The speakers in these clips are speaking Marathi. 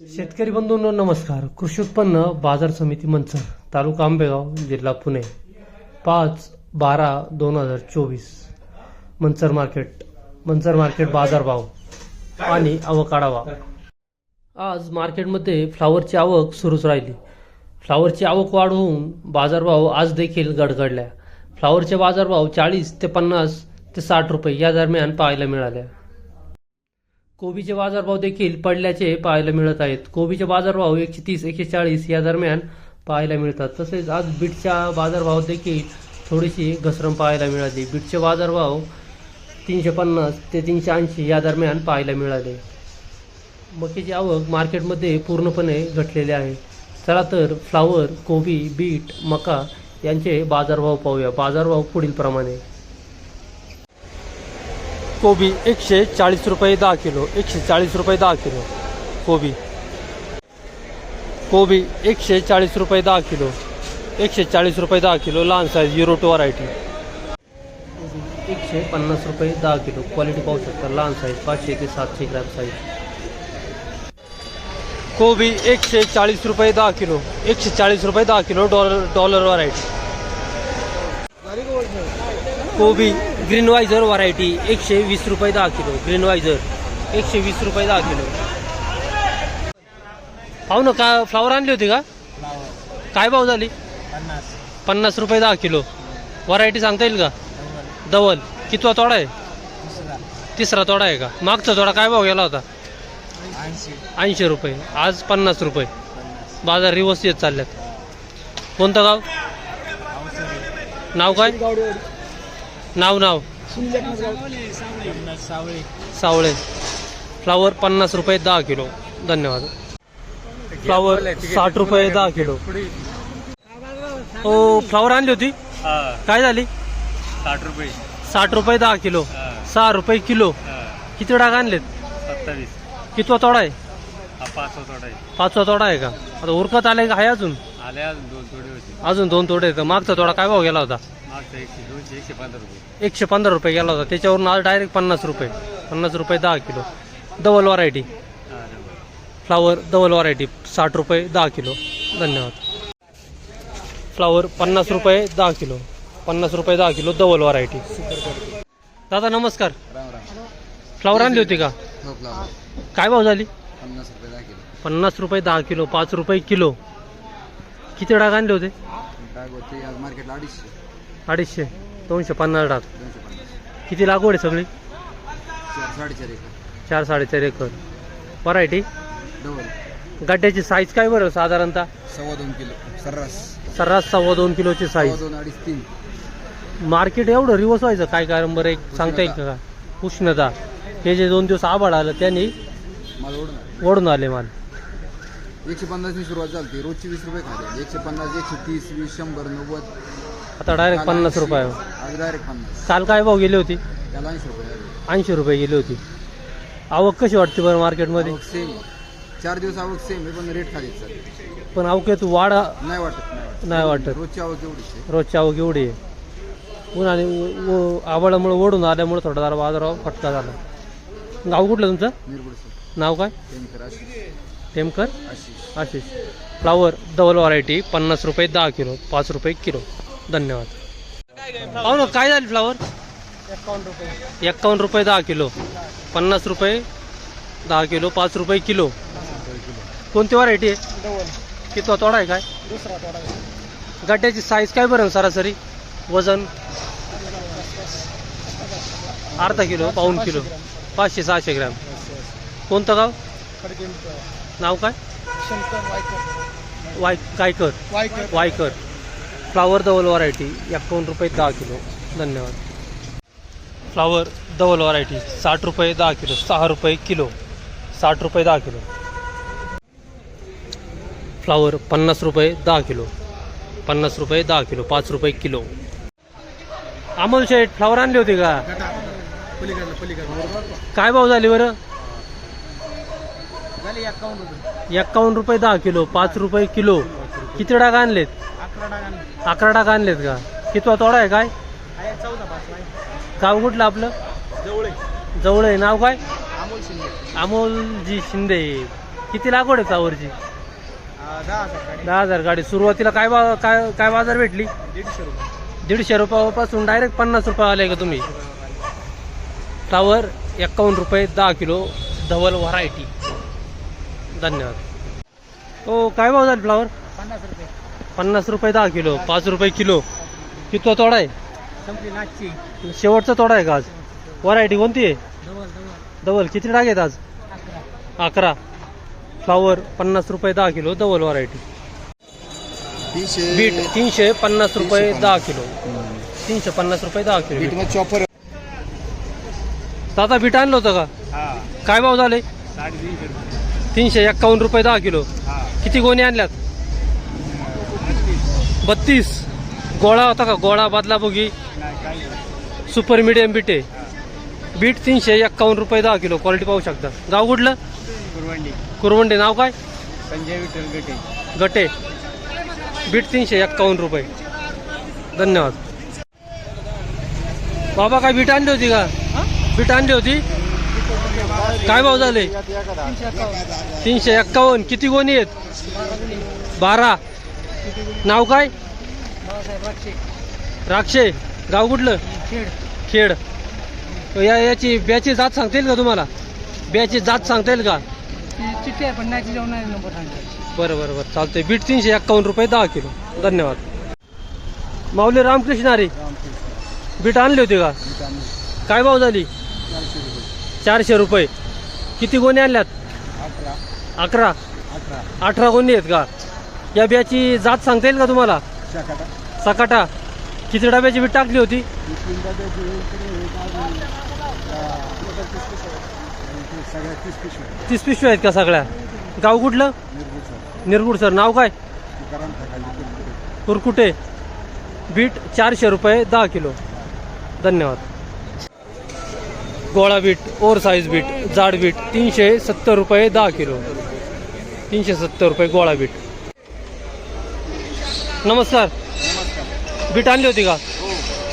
शेतकरी बंधूंनो नमस्कार. कृषी उत्पन्न बाजार समिती मंचर तालुका आंबेगाव जिल्हा पुणे. पाच बारा दोन हजार चोवीस. मंचर मार्केट मंचर मार्केट बाजारभाव आणि आवक आढावा. आज मार्केटमध्ये फ्लावरची आवक सुरूच राहिली. फ्लावरची आवक वाढवून बाजारभाव आज देखील गडगडल्या. फ्लावरचे बाजारभाव चाळीस ते पन्नास ते साठ रुपये या दरम्यान पाहायला मिळाल्या. कोबीचे बाजारभाव देखील पडल्याचे पाहायला मिळत आहेत. कोबीचे बाजारभाव एकशे तीस एकशे चाळीस या दरम्यान पाहायला मिळतात. तसेच आज बीटच्या बाजारभाव देखील थोडीशी घसरण पाहायला मिळाली. बीटचे बाजारभाव तीनशे पन्नास ते तीनशे ऐंशी या दरम्यान पाहायला मिळाले. मक्याची आवक मार्केटमध्ये पूर्णपणे घटलेली आहे. चला तर फ्लावर कोबी बीट मका यांचे बाजारभाव पाहूया. बाजारभाव पुढील प्रमाणे कोबी एकशे चाळीस रुपये दहा किलो एकशे चाळीस रुपये दहा किलो. कोबी. कोबी एकशे चाळीस रुपये दहा किलो एकशे चाळीस रुपये दहा किलो लहान साईज युरो टू व्हरायटी एकशे पन्नास रुपये दहा किलो क्वालिटी पाहू शकता लहान साईज पाचशे ते सातशे ग्रॅम साईज कोबी एकशे चाळीस रुपये दहा किलो एकशे चाळीस रुपये दहा किलो डॉलर डॉलर व्हरायटी कोबी ग्रीन वायझर व्हरायटी एकशे वीस रुपये दहा किलो. ग्रीन वायझर एकशे वीस रुपये दहा किलो. पाहू ना का फ्लावर आणली होती का? काय भाव झाली? पन्नास. रुपये दहा किलो. व्हरायटी सांगता येईल का? डबल कितवा तोडा आहे? तिसरा. तोडा आहे का? मागचा तोडा काय भाव गेला होता? ऐंशी. रुपये. आज पन्नास रुपये. बाजार रिवर्स येत चालल्यात. कोणतं गाव? नाव काय? नाव नाव? सावळी. सावळे फ्लावर पन्नास रुपये दहा किलो. धन्यवाद. फ्लावर साठ रुपये दहा किलो. हो फ्लावर आणली होती? काय झाली? साठ रुपये. साठ रुपये दहा किलो. सहा रुपये किलो. किती डाग आणलेत? सत्तावीस. कितवा तोडा आहे? हा पाच होता पाचवा तोडा आहे का? आता उरकत आलाय का? आहे अजून? आले अजून दोन थोडे होते. अजून दोन तोडे आहेत मागचा तोडा काय भाव गेला होता? एकशे पंधरा रुपये. गेला होता. त्याच्यावरून आज डायरेक्ट पन्नास रुपये. पन्नास रुपये दहा kilo. Double variety. Flower double. Variety साठ रुपये दहा किलो. धन्यवाद. फ्लावर पन्नास रुपये दहा किलो. पन्नास रुपये दहा किलो. डबल व्हरायटी दादा नमस्कार. फ्लावर आणली होती का? हो काय भाव झाली? पन्नास रुपये दहा किलो. पन्नास रुपये दहा किलो. पाच रुपये किलो. किती डाग आणले होते? अडीचशे दोनशे पन्नास डाग. दोनशे पन्नास किती लागवड आहे सगळी? चार साडेचार एकर. चार साडेचार एकर. Variety double. गड्ड्याची साईज काय बरं साधारणतः? सव्वा दोन किलो सर्रास. सर्रास सव्वा दोन किलोची सव्वा साईज दोन अडीच तीन. मार्केट एवढं रिवर्स व्हायचं काय कारण बरं एक सांगता येईल का? का उष्णता. हे जे दोन दिवस आभाळ आलं त्यांनी मला ओढणार ओढून आले माल. एकशे पन्नासनी सुरुवात झाली रोजची वीस रुपये खाते एकशे पन्नास एकशे तीस वीस शंभर नव्वद. आता डायरेक्ट पन्नास 80, रुपये. आज डायरेक्ट पन्नास. काल काय भाव गेली होती? त्याला ऐंशी रुपये झाले. ऐंशी रुपये गेली होती. आवक कशी वाटते बरं मार्केटमध्ये आवक सेम चार दिवस आवक सेम आहे पण रेट खाली पण अवक्यात वाढ नाही वाटत नाही वाटत. नाही वाटत. रोजची आवक एवढीच आहे. रोजची आवक एवढी आहे. उन्हाने उ- उ- आभाळामुळे ओढून आल्यामुळे थोडा जरा बाजारावर फटका झाला. गाव कुठलं तुमचं? सर. नाव काय? Temkar Ashish. Temkar? Ashish. Ashish. Flower double variety पन्नास रुपये दहा किलो पाच रुपये किलो. धन्यवाद. पाहू ना काय झाली फ्लावर एक्कावन्न रुपये. दहा किलो. पन्नास रुपये दहा किलो पाच रुपये किलो. कोणती व्हरायटी आहे? कितवा तोडा आहे काय? गड्ड्याची साईज काय बरं सरासरी? वजन? अर्धा किलो पाऊन किलो. पाचशे सहाशे ग्रॅम. कोणतं गाव? नाव काय? Y Gaikar. Waykar. Flower double variety एकावन्न रुपये दहा किलो. धन्यवाद. फ्लावर डबल व्हरायटी साठ रुपये दहा किलो सहा रुपये किलो साठ रुपये दहा किलो. फ्लावर पन्नास रुपये दहा किलो पन्नास रुपये दहा किलो पाच रुपये किलो. अमोल शेठ फ्लावर आणली होती का? काय भाव झाली बरं? एक्कावन्न रुपये दहा किलो पाच रुपये किलो. किती डाग आणलेत? अकरा टाका आणलेत का? कितवा तोडा आहे काय? गाव कुठलं आपलं? जवळ जवळ आहे. नाव काय? अमोलजी शिंदे. किती लागवड आहे फ्लावरची दहा हजार गाडी. सुरुवातीला काय बा काय काय बाजार भेटली? दीडशे रुपये. दीडशे रुपयापासून डायरेक्ट पन्नास रुपये आले का तुम्ही? फ्लावर एकावन्न रुपये दहा किलो धवल व्हरायटी धन्यवाद. हो काय भाव झाले फ्लावर? पन्नास रुपये. पन्नास रुपये दहा किलो पाच रुपये किलो. किती तोडा आहे? शेवटचा तोडा आहे का आज? व्हरायटी कोणती आहे? डबल किती डाग आहेत आज? अकरा. फ्लावर पन्नास रुपये दहा किलो डबल व्हरायटी तीनशे बीट तीनशे पन्नास रुपये दहा किलो. तीनशे पन्नास रुपये दहा किलो बीटमध्ये चॉपर दादा बीट आणलं होतं का? हा. काय भाव झाले? तीनशे एक्कावन्न रुपये दहा किलो. हा. किती गोणी आणल्यात? बत्तीस. गोळा होता का? गोळा बादला बोगी सुपर मिडियम बीट आहे. बीट तीनशे एक्कावन्न रुपये दहा किलो. क्वालिटी पाहू शकता. गाव कुठलं? कुरवंडी. कुरवंडे. नाव काय? संजय विठ्ठल गटे. गटे. बीट तीनशे एक्कावन्न रुपये. धन्यवाद. बाबा काय बीट आणली होती का? बीट आणली होती? काय भाव झाले? तीनशे एक्कावन्न. किती गोणी आहेत? बारा. नाव काय? राक्षे. गाव कुठलं? खेड. या याची ब्याची जात सांगता येईल का तुम्हाला? ब्याची जात सांगता येईल का? चिठ्ठी आहे पण नाही नंबर बरं बरं बरं. चालतंय. बीट तीनशे एक्कावन्न रुपये दहा किलो. धन्यवाद. माऊली रामकृष्ण अरे बीट आणली होती का? काय भाव झाली? चारशे रुपये. किती गोणी आणल्यात? अकरा अकरा. अकरा अठरा गोणी आहेत का? या बियाची जात सांगता येईल का तुम्हाला? सकाटा. किती डब्याची बीट टाकली होती? सगळ्या तीस पिशव्या तीस पिशव्या आहेत का सगळ्या? गाव कुठलं? सर. निरगुड सर. नाव काय? तुकाराम कुरकुटे. बीट चारशे रुपये दहा किलो. धन्यवाद. गोळा बीट ओव्हर साईज बीट जाड बीट तीनशे सत्तर रुपये दहा किलो. तीनशे सत्तर रुपये गोळा बीट. नमस्कार. बीट आणली होती का? हो.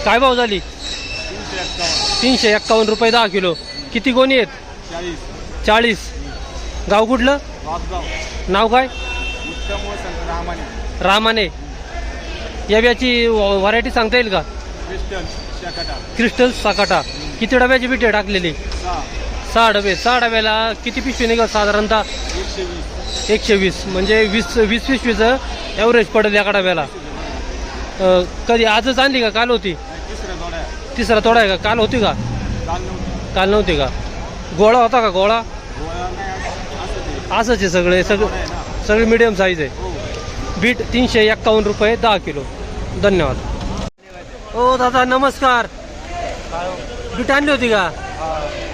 काय भाव झाली? तीनशे एक्कावन्न. रुपये दहा किलो. किती गोणी आहेत? चाळीस. गाव कुठलं? नाव काय? रामाने. रामाने. या बियाची व्हरायटी सांगता येईल का? क्रिस्टल साकाटा किती डब्याची बिटे टाकलेली? सहा. डबे. सहा डब्याला किती पिशवी निघत साधारणतः? एकशे वीस. एकशे वीस. म्हणजे वीस वीस पिशवीचं ॲव्हरेज पडेल एका डब्याला अं, कधी आजच आणली का? काल होती. तिसरा तोडा आहे का? काल होती का? काल नव्हती. का? गोळा होता का गोळा? असंच आहे. सगळे सगळे सगळे मिडियम साईज आहे. हो. बीट तीनशे एक्कावन्न रुपये दहा किलो. धन्यवाद. ओ दादा नमस्कार. बीट आणली होती का?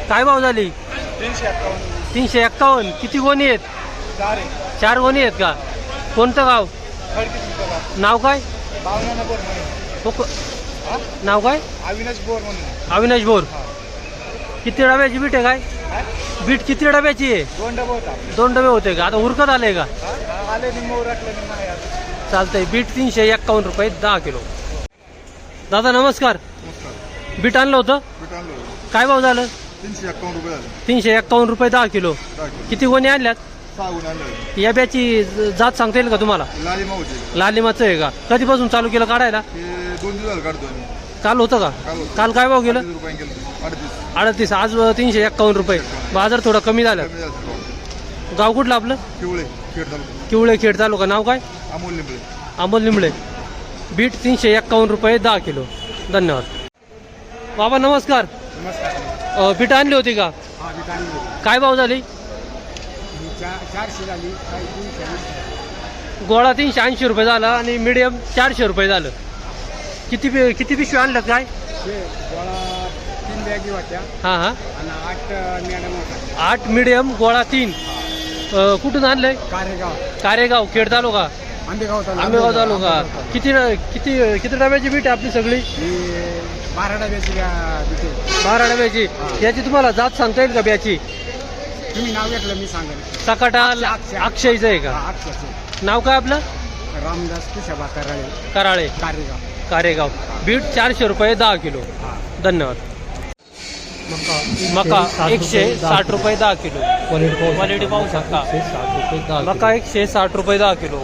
काय भाव झाली? तीनशे एक्कावन्न. किती गोणी आहेत? चार गोणी आहेत का? कोणतं गाव? नाव काय? हो क- नाव काय? अविनाश बोर म्हणून. अविनाश बोर. किती डब्याची बीट आहे काय? बीट किती डब्याची आहे? दोन डबा होता दोन डबे होते का? आता उरकत आले का? आले चालतंय. बीट तीनशे एक्कावन्न रुपये दहा किलो. दादा नमस्कार. बीट आणलं होतं? पीठ आणलं काय भाव झालं? तीनशे एक्कावन्न रुपये झाले. तीनशे एक्कावन्न रुपये दहा किलो. किती गोणी आणल्यात? सहा या ब्याची जात सांगता येईल का तुम्हाला? लालिमाचं आहे का? कधीपासून चालू केलं काढायला? दोन दिवस झाले काढतो आम्ही. काल होतं का? काल होतं. काल काय भाव गेलं? गेलं. अडतीस. अडतीस. आज तीनशे एक्कावन्न रुपये. बाजार थोडा कमी झाला. कमी गाव कुठलं आपलं? पिवळे खेड तालुका. किवळे खेड तालुका. नाव काय? अमोल लिंबळे अमोल निंबळे. बीट तीनशे एक्कावन्न रुपये दहा किलो. धन्यवाद. बाबा नमस्कार. नमस्कार. अ, बीट आणली होती का? काय भाव झाली? चारशे झाली काही तीनशे गोळा तीनशे ऐंशी रुपये झाला आणि मिडियम चारशे रुपये झालं. किती पि- किती पिशवी आणल्यात काय? गोळा तीन बॅगी होत्या. हां हां. आणि आठ मॅडम होत्या. आठ मिडियम गोळा तीन. अ, कुठून आणलंय? कारेगाव. कारेगाव खेड तालुका. आंबेगाव आंबेगाव तालुका. किती किती किती डब्याची बीट आहे आपली सगळी? ही बारा डब्याची बारा डब्याची. याची तुम्हाला जात सांगता येईल का ब्याची तुम्ही नाव घेतलं मी सांगेन. सकाटा अक्षय. अक्षयचं आहे का? नाव काय आपलं? रामदास कुशाबा कराळे. कराळे. कारेगाव. कारेगाव. बीट चारशे रुपये दहा किलो. हा. धन्यवाद. मका मका एकशे साठ रुपये दहा किलो. क्वालिटी पाहू शकता. मका एकशे साठ रुपये दहा किलो.